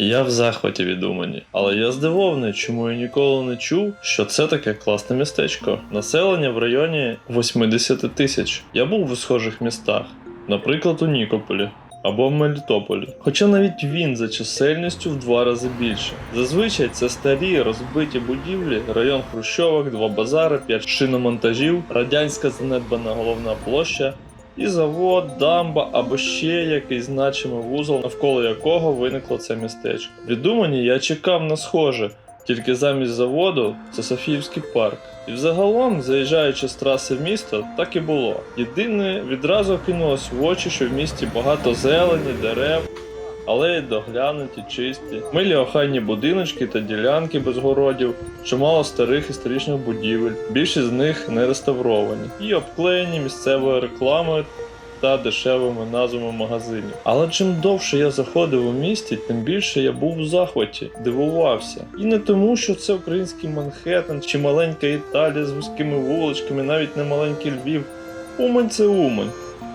Я в захваті від Умані, але я здивований, чому я ніколи не чув, що це таке класне містечко. Населення в районі 80 тисяч. Я був у схожих містах, наприклад, у Нікополі. Або в Мелітополі. Хоча навіть він за чисельністю в два рази більше. Зазвичай це старі розбиті будівлі, район Хрущовок, два базари, п'ять шиномонтажів, радянська занедбана головна площа і завод, дамба або ще якийсь значимий вузол, навколо якого виникло це містечко. Від Умані я чекав на схоже, тільки замість заводу це Софіївський парк. І взагалом, заїжджаючи з траси в місто, так і було. Єдине, відразу кинулось в очі, що в місті багато зелені, дерев, алеї доглянуті, чисті, милі охайні будиночки та ділянки без городів, чимало старих історичних будівель, більшість з них не реставровані і обклеєні місцевою рекламою та дешевими назвами магазинів. Але чим довше я заходив у місті, тим більше я був у захваті, дивувався. І не тому, що це український Манхеттен чи маленька Італія з вузькими вуличками, навіть не маленький Львів. Умань це Умань.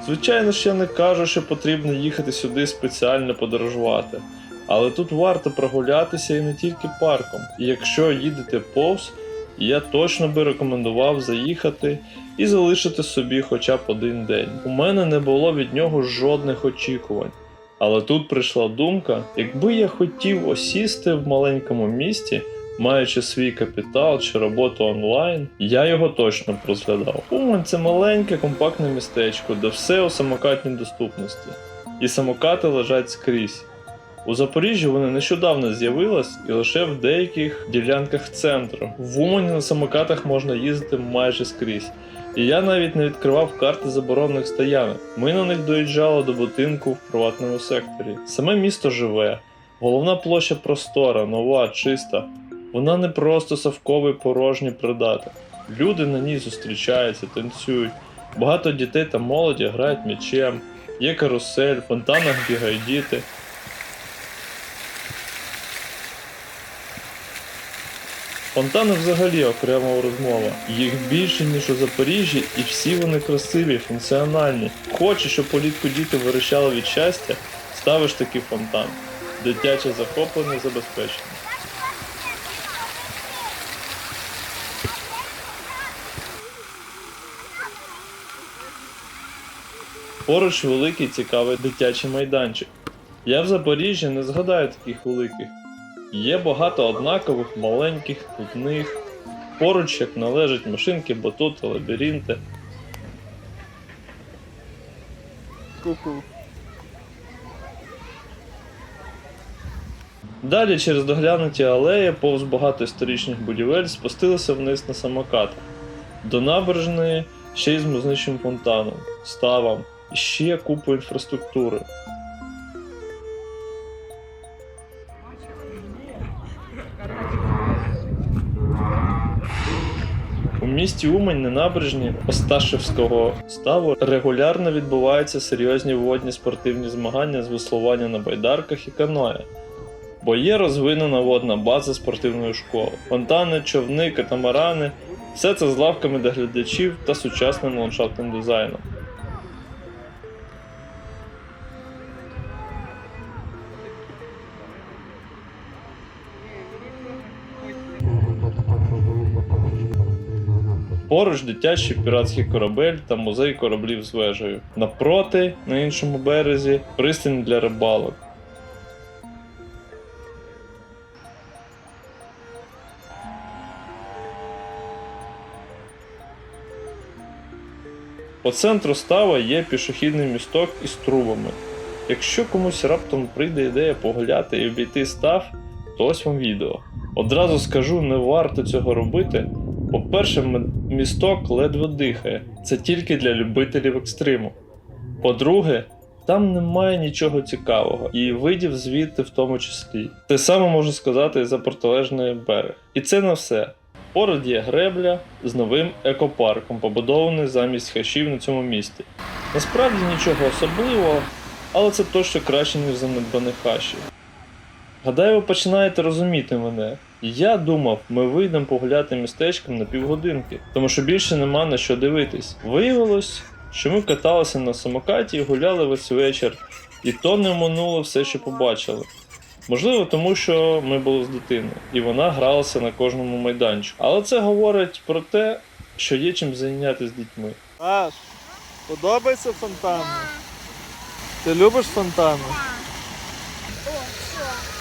Звичайно ж, я не кажу, що потрібно їхати сюди спеціально подорожувати. Але тут варто прогулятися і не тільки парком. І якщо їдете повз, я точно би рекомендував заїхати і залишити собі хоча б один день. У мене не було від нього жодних очікувань. Але тут прийшла думка, якби я хотів осісти в маленькому місті, маючи свій капітал чи роботу онлайн, я його точно розглядав. Умань це маленьке компактне містечко, де все у самокатній доступності. І самокати лежать скрізь. У Запоріжжі вони нещодавно з'явились і лише в деяких ділянках центру. В Умані на самокатах можна їздити майже скрізь. І я навіть не відкривав карти заборонених стоянок. Ми на них доїжджали до будинку в приватному секторі. Саме місто живе, головна площа простора, нова, чиста. Вона не просто совковий порожній придаток. Люди на ній зустрічаються, танцюють. Багато дітей та молоді грають м'ячем, є карусель, в фонтанах бігають діти. Фонтани взагалі окрема розмова. Їх більше, ніж у Запоріжжі, і всі вони красиві, функціональні. Хочеш, щоб політку діти вирішали від щастя, ставиш такий фонтан. Дитяче захоплення забезпечено. Поруч великий цікавий дитячий майданчик. Я в Запоріжжі не згадаю таких великих. Є багато однакових, маленьких, крупних. Поруч як належать машинки, батути, лабіринти. Ку-ку. Далі через доглянуті алеї, повз багато історичних будівель, спустилися вниз на самокатах. До набережної ще й з музничним фонтаном, ставом ще купу інфраструктури. У місті Умань на набережні Осташевського ставу регулярно відбуваються серйозні водні спортивні змагання з веслування на байдарках і каное. Бо є розвинена водна база спортивної школи, фонтани, човни, катамарани, все це з лавками для глядачів та сучасним ландшафтним дизайном. Поруч дитячий піратський корабель та музей кораблів з вежею. Напроти, на іншому березі, пристань для рибалок. По центру става є пішохідний місток із трубами. Якщо комусь раптом прийде ідея погуляти і обійти став, то ось вам відео. Одразу скажу, не варто цього робити. По-перше, місток ледве дихає. Це тільки для любителів екстриму. По-друге, там немає нічого цікавого, і видів звідти в тому числі. Те саме можу сказати і за протилежний берег. І це не все. Поряд є гребля з новим екопарком, побудований замість хащів на цьому місті. Насправді нічого особливого, але це точно краще, ніж занедбаних хащів. Гадаю, ви починаєте розуміти мене. Я думав, ми вийдемо погуляти містечком на півгодинки, тому що більше нема на що дивитись. Виявилось, що ми каталися на самокаті і гуляли весь вечір, і то не оминуло все, що побачили. Можливо, тому що ми були з дитиною, і вона гралася на кожному майданчику. Але це говорить про те, що є чим зайнятися з дітьми. Аш, подобається фонтан? Ти любиш фонтани? О, все.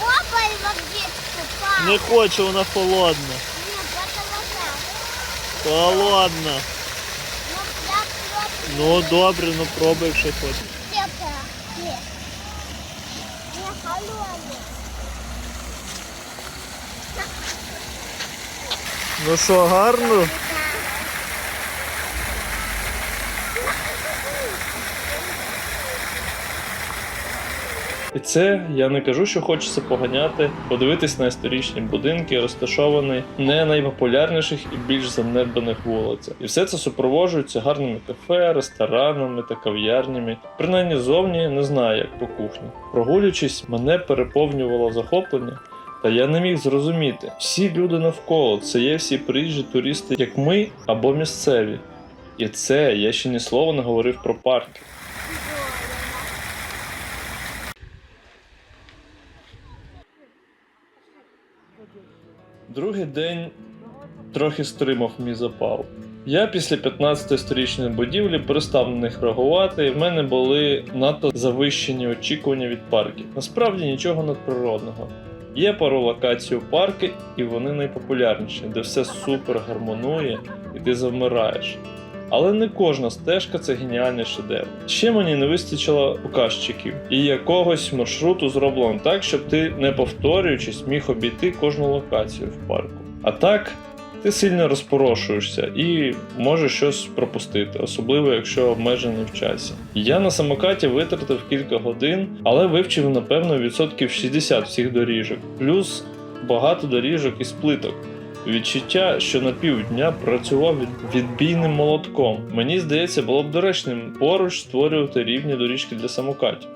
Опа, водичку, пап. Не хочу, вона холодна. Нет, это вода. Холодна. Ну, я Ну добре, ну пробуй, якщо хочеш. теплая. Нет. Не холодная. Ну що, гарно? І це я не кажу, що хочеться поганяти, подивитись на історичні будинки, розташовані не найпопулярніших і більш занедбаних вулицях. І все це супроводжується гарними кафе, ресторанами та кав'ярнями. Принаймні зовні не знаю, як по кухні. Прогулюючись, мене переповнювало захоплення. Та я не міг зрозуміти, всі люди навколо це є всі приїжджі туристи, як ми або місцеві. І це я ще ні слова не говорив про парки. Другий день трохи стримав мій запал. Я після 15-ї сторічної будівлі перестав на них реагувати, і в мене були надто завищені очікування від парків. Насправді нічого надприродного. Є пару локацій у парки, і вони найпопулярніші, де все супер гармонує і ти завмираєш. Але не кожна стежка це геніальний шедевр. Ще мені не вистачило показчиків і якогось маршруту зроблено так, щоб ти, не повторюючись, міг обійти кожну локацію в парку. А так, ти сильно розпорошуєшся і можеш щось пропустити, особливо якщо обмежений в часі. Я на самокаті витратив кілька годин, але вивчив напевно відсотків 60 всіх доріжок, плюс багато доріжок із плиток. Відчуття, що на півдня працював відбійним молотком. Мені здається, було б доречним поруч створювати рівні доріжки для самокатів.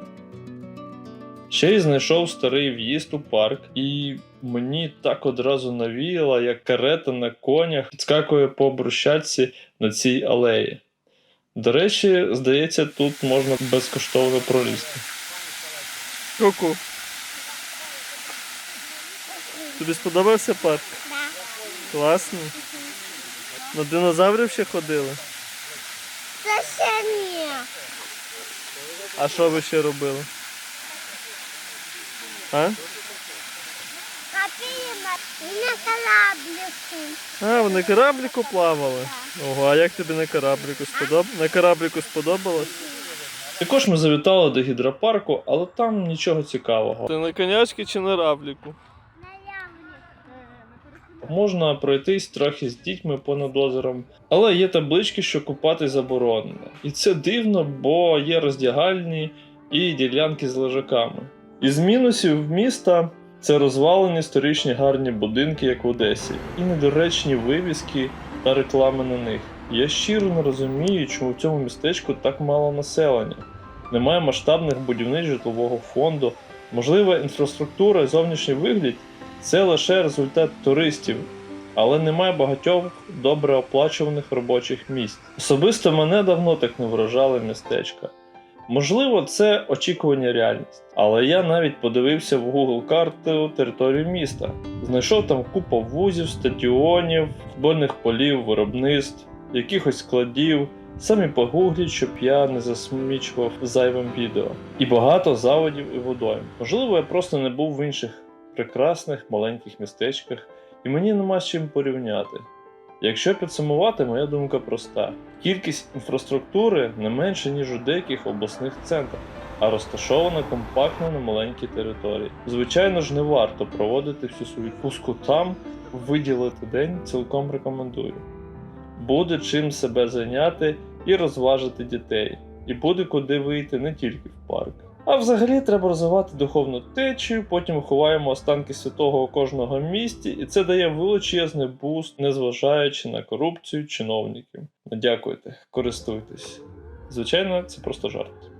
Ще й знайшов старий в'їзд у парк, і мені так одразу навіяло, як карета на конях підскакує по брусчатці на цій алеї. До речі, здається, тут можна безкоштовно пролізти. Ку-ку. Тобі сподобався парк? Да. Класний. На динозаврів ще ходили. Совсем нет. А що ви ще робили? А? На кораблику. А, ви на корабліку плавали. Ого, а як тобі на корабліку сподоб... На корабліку сподобалось? Також ми завітали до гідропарку, але там нічого цікавого. Ти на конячки чи на рабліку? Можна пройтись трохи з дітьми понад озером, але є таблички, що купати заборонено. І це дивно, бо є роздягальні і ділянки з лежаками. Із мінусів міста це розвалені історичні гарні будинки, як в Одесі, і недоречні вивіски та реклами на них. Я щиро не розумію, чому в цьому містечку так мало населення. Немає масштабних будівництв житлового фонду, можливо, інфраструктура і зовнішній вигляд це лише результат туристів, але немає багатьох добре оплачуваних робочих місць. Особисто мене давно так не вражали містечка. Можливо, це очікування реальність, але я навіть подивився в Google карту територію міста. Знайшов там купу вузів, стадіонів, футбольних полів, виробництв, якихось складів. Самі погугліть, щоб я не засмічував зайвим відео. І багато заводів і водойм. Можливо, я просто не був в інших прекрасних маленьких містечках, і мені нема з чим порівняти. Якщо підсумувати, моя думка проста: кількість інфраструктури не менше, ніж у деяких обласних центрах, а розташована компактно на маленькій території. Звичайно ж, не варто проводити всю свою відпустку там, виділити день цілком рекомендую. Буде чим себе зайняти і розважити дітей, і буде куди вийти не тільки в парк. А взагалі треба розвивати духовну течію, потім ховаємо останки святого у кожного місті, і це дає величезний буст, незважаючи на корупцію чиновників. Дякуйте, користуйтесь. Звичайно, це просто жарт.